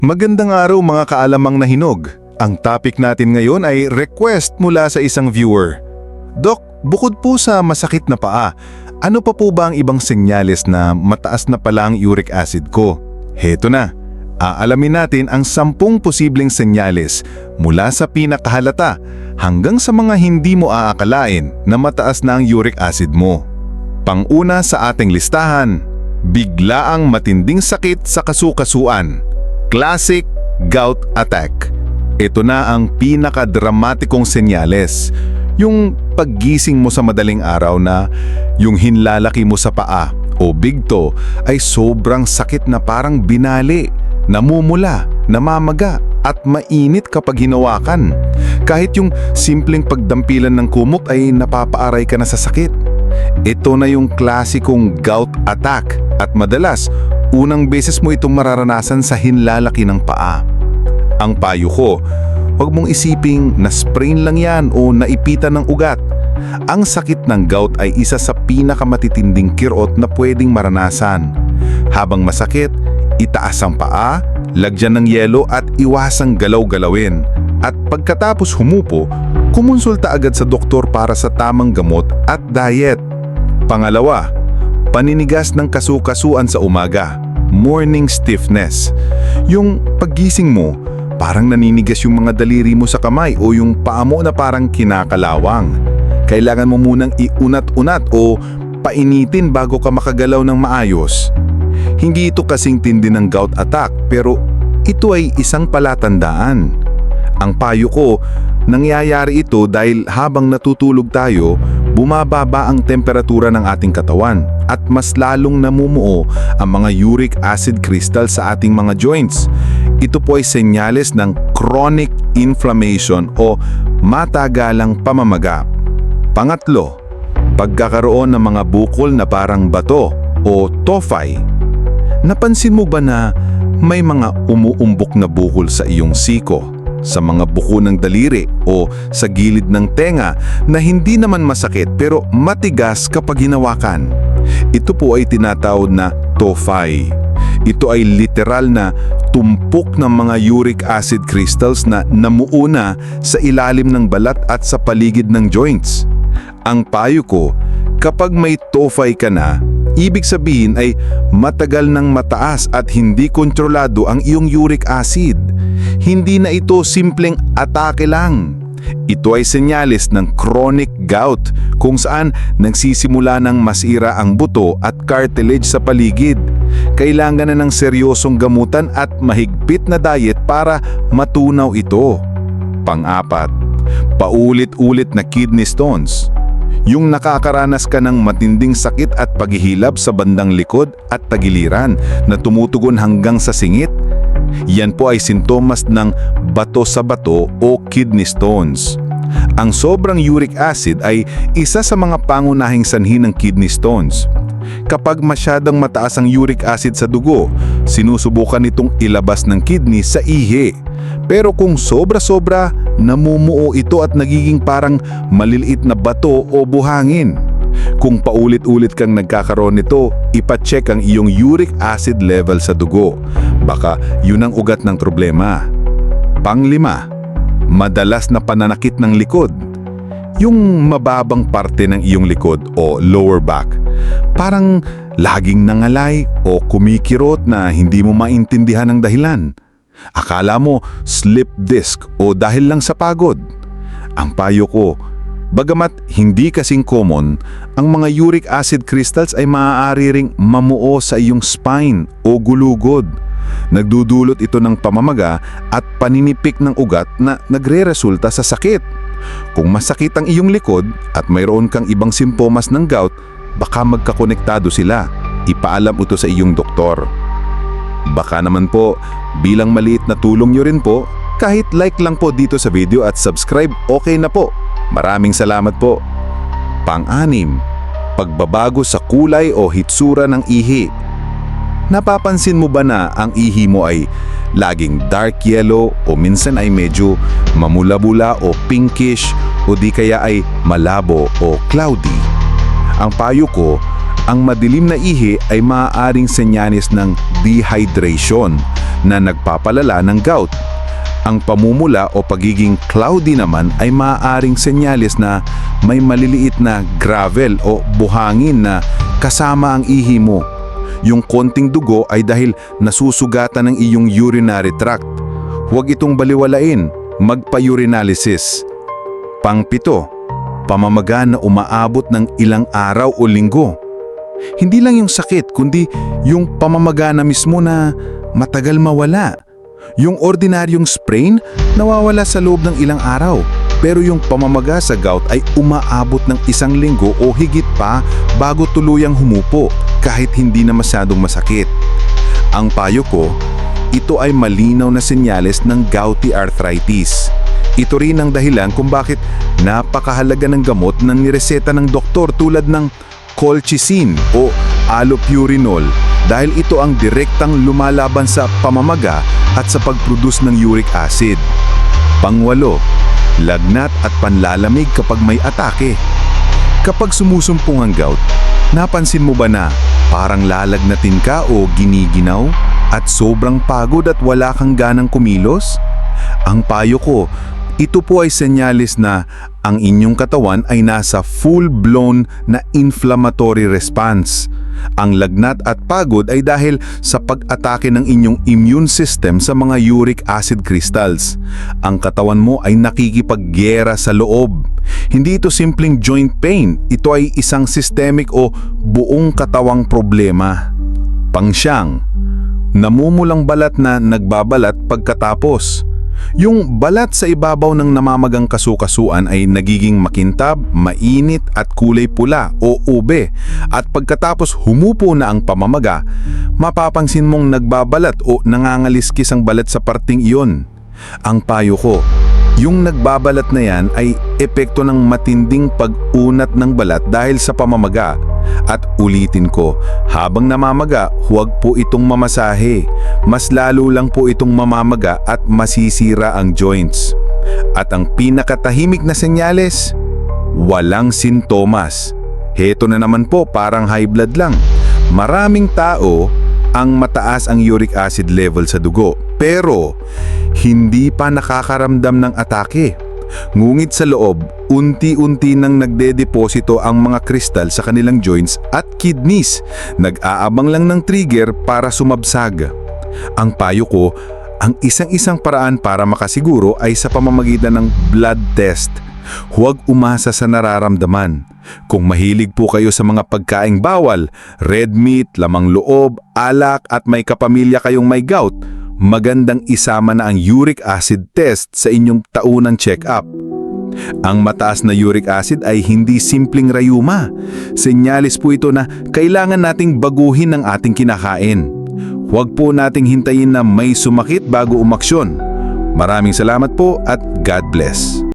Magandang araw mga kaalamang nahinog. Ang topic natin ngayon ay request mula sa isang viewer. Dok, bukod po sa masakit na paa, ano pa po ba ang ibang senyales na mataas na pala ang uric acid ko? Heto na, aalamin natin ang sampung posibleng senyales mula sa pinakahalata hanggang sa mga hindi mo aakalain na mataas na ang uric acid mo. Panguna sa ating listahan, biglaang matinding sakit sa kasukasuan. Classic gout attack. Ito na ang pinakadramatikong senyales. Yung paggising mo sa madaling araw na yung hinlalaki mo sa paa o bigto ay sobrang sakit na parang binali, namumula, namamaga at mainit kapag hinawakan. Kahit yung simpleng pagdampilan ng kumot ay napapaaray ka na sa sakit. Ito na yung klasikong gout attack at madalas unang beses mo itong mararanasan sa hinlalaki ng paa. Ang payo ko, huwag mong isiping na sprain lang yan o naipitan ng ugat. Ang sakit ng gout ay isa sa pinakamatitinding kirot na pwedeng maranasan. Habang masakit, itaas ang paa, lagyan ng yelo at iwasang galaw-galawin. At pagkatapos humupo, kumonsulta agad sa doktor para sa tamang gamot at diet. Pangalawa, paninigas ng kasukasuan sa umaga, morning stiffness. Yung paggising mo, parang naninigas yung mga daliri mo sa kamay o yung paa mo na parang kinakalawang. Kailangan mo munang iunat-unat o painitin bago ka makagalaw ng maayos. Hindi ito kasing tindi ng gout attack pero ito ay isang palatandaan. Ang payo ko, nangyayari ito dahil habang natutulog tayo, bumababa ang temperatura ng ating katawan at mas lalong namumuo ang mga uric acid crystal sa ating mga joints. Ito po ay senyales ng chronic inflammation o matagalang pamamaga. Pangatlo, pagkakaroon ng mga bukol na parang bato o tophi. Napansin mo ba na may mga umuumbok na bukol sa iyong siko, sa mga buko ng daliri o sa gilid ng tenga na hindi naman masakit pero matigas kapag hinawakan? Ito po ay tinatawag na tophi. Ito ay literal na tumpok ng mga uric acid crystals na namuuna sa ilalim ng balat at sa paligid ng joints. Ang payo ko, kapag may tophi ka na, ibig sabihin ay matagal ng mataas at hindi kontrolado ang iyong uric acid. Hindi na ito simpleng atake lang. Ito ay senyales ng chronic gout kung saan nagsisimula ng masira ang buto at cartilage sa paligid. Kailangan na ng seryosong gamutan at mahigpit na diet para matunaw ito. Pang-apat, paulit-ulit na kidney stones. Yung nakakaranas ka ng matinding sakit at paghihilab sa bandang likod at tagiliran na tumutugon hanggang sa singit. Yan po ay sintomas ng bato sa bato o kidney stones. Ang sobrang uric acid ay isa sa mga pangunahing sanhi ng kidney stones. Kapag masyadang mataas ang uric acid sa dugo, sinusubukan itong ilabas ng kidney sa ihi. Pero kung sobra-sobra, namumuo ito at nagiging parang maliliit na bato o buhangin. Kung paulit-ulit kang nagkakaroon nito, ipacheck ang iyong uric acid level sa dugo. Baka yun ang ugat ng problema. Panglima, madalas na pananakit ng likod. Yung mababang parte ng iyong likod o lower back, parang laging nangalay o kumikirot na hindi mo maintindihan ang dahilan. Akala mo slip disc o dahil lang sa pagod. Ang payo ko, bagamat hindi kasing common, ang mga uric acid crystals ay maaari ring mamuo sa iyong spine o gulugod. Nagdudulot ito ng pamamaga at paninipik ng ugat na nagre-resulta sa sakit. Kung masakit ang iyong likod at mayroon kang ibang simptomas ng gout, baka magkakonektado sila. Ipaalam ito sa iyong doktor. Baka naman po, bilang maliit na tulong nyo rin po, kahit like lang po dito sa video at subscribe, okay na po. Maraming salamat po. Pang-anim, pagbabago sa kulay o hitsura ng ihi. Napapansin mo ba na ang ihi mo ay laging dark yellow o minsan ay medyo mamula-bula o pinkish o di kaya ay malabo o cloudy? Ang payo ko, ang madilim na ihi ay maaaring senyales ng dehydration. na nagpapalala ng gout. Ang pamumula o pagiging cloudy naman ay maaaring senyales na may maliliit na gravel o buhangin na kasama ang ihi mo. Yung konting dugo ay dahil nasusugatan ng iyong urinary tract. Huwag itong baliwalain, magpa-urinalysis. Pangpito, pamamaga na umaabot ng ilang araw o linggo. Hindi lang yung sakit, kundi yung pamamaga na mismo na matagal mawala. Yung ordinaryong sprain, nawawala sa loob ng ilang araw. Pero yung pamamaga sa gout ay umaabot ng isang linggo o higit pa bago tuluyang humupo kahit hindi na masyadong masakit. Ang payo ko, ito ay malinaw na senyales ng gouty arthritis. Ito rin ang dahilan kung bakit napakahalaga ng gamot na nireseta ng doktor tulad ng colchicine o allopurinol dahil ito ang direktang lumalaban sa pamamaga at sa pag-produce ng uric acid. Pangwalo, lagnat at panlalamig kapag may atake. Kapag sumusumpong ang gout, napansin mo ba na parang lalagnatin ka o giniginaw at sobrang pagod at wala kang ganang kumilos? Ang payo ko, ito po ay senyalis na ang inyong katawan ay nasa full-blown na inflammatory response. Ang lagnat at pagod ay dahil sa pag-atake ng inyong immune system sa mga uric acid crystals. Ang katawan mo ay nakikipaggera sa loob. Hindi ito simpleng joint pain, ito ay isang systemic o buong katawang problema. Pangsyang, namumulang balat na nagbabalat pagkatapos. Yung balat sa ibabaw ng namamagang kasukasuan ay nagiging makintab, mainit at kulay pula o ube at pagkatapos humupo na ang pamamaga, mapapansin mong nagbabalat o nangangaliskis ang balat sa parting iyon. Ang payo ko, yung nagbabalat na yan ay epekto ng matinding pag-unat ng balat dahil sa pamamaga. At ulitin ko, habang namamaga, huwag po itong mamasahe. Mas lalo lang po itong mamamaga at masisira ang joints. At ang pinakatahimik na senyales, walang sintomas. Heto na naman po parang high blood lang. Maraming tao ang mataas ang uric acid level sa dugo pero hindi pa nakakaramdam ng atake. Ngungit sa loob, unti-unti nang nagdedeposito ang mga kristal sa kanilang joints at kidneys. Nag-aabang lang ng trigger para sumabsag. Ang payo ko, ang isang-isang paraan para makasiguro ay sa pamamagitan ng blood test. Huwag umasa sa nararamdaman. Kung mahilig po kayo sa mga pagkaing bawal, red meat, lamang loob, alak at may kapamilya kayong may gout, magandang isama na ang uric acid test sa inyong taunang check-up. Ang mataas na uric acid ay hindi simpleng rayuma. Senyalis po ito na kailangan nating baguhin ang ating kinakain. Huwag po nating hintayin na may sumakit bago umaksyon. Maraming salamat po at God bless.